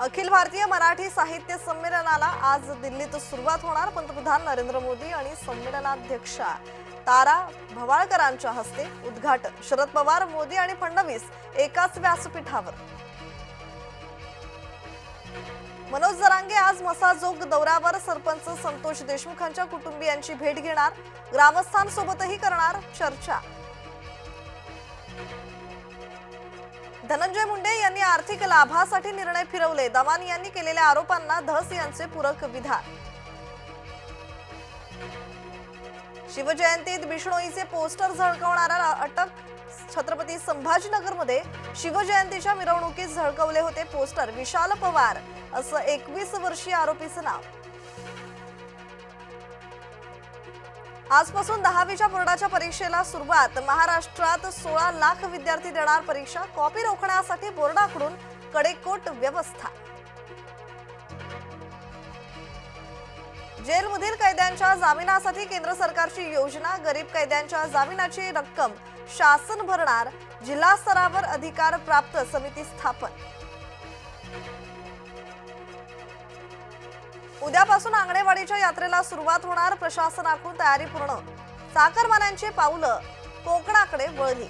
अखिल भारतीय मराठी साहित्य संमेलनाला आज दिल्लीत सुरुवात होणार. पंतप्रधान नरेंद्र मोदी आणि संमेलनाध्यक्षा तारा भवाळकरांच्या हस्ते उद्घाटन. शरद पवार मोदी आणि फडणवीस एकाच व्यासपीठावर. मनोज जरांगे आज मसाजोग दौऱ्यावर. सरपंच संतोष देशमुखांच्या कुटुंबियांची भेट घेणार. ग्रामस्थांसोबतही करणार चर्चा. धनंजय मुंडे यांनी आर्थिक लाभासाठी निर्णय फिरवले. दवान यांनी केलेल्या आरोपांना धस यांचे पूरक विधान. शिवजयंतीत बिष्णोईचे पोस्टर झळकवणाऱ्या अटक छत्रपती संभाजीनगरमध्ये शिवजयंतीच्या मिरवणुकीत झळकवले होते पोस्टर. विशाल पवार असं एकवीस वर्षीय आरोपीचं नाव. आजपासून दहावीच्या बोर्डाच्या परीक्षेला सुरुवात. महाराष्ट्रात सोळा लाख विद्यार्थी देणार परीक्षा. कॉपी रोखण्यासाठी बोर्डाकडून कडेकोट व्यवस्था. जेलमधील कैद्यांच्या जामिनासाठी केंद्र सरकारची योजना. गरीब कैद्यांच्या जामिनाची रक्कम. शासन भरणार. जिल्हा स्तरावर अधिकार प्राप्त समिती स्थापन. उद्यापासून आंगणेवाडीच्या यात्रेला सुरुवात होणार. प्रशासनाकडून तयारी पूर्ण. साखरमान्यांची पावलं कोकणाकडे वळली.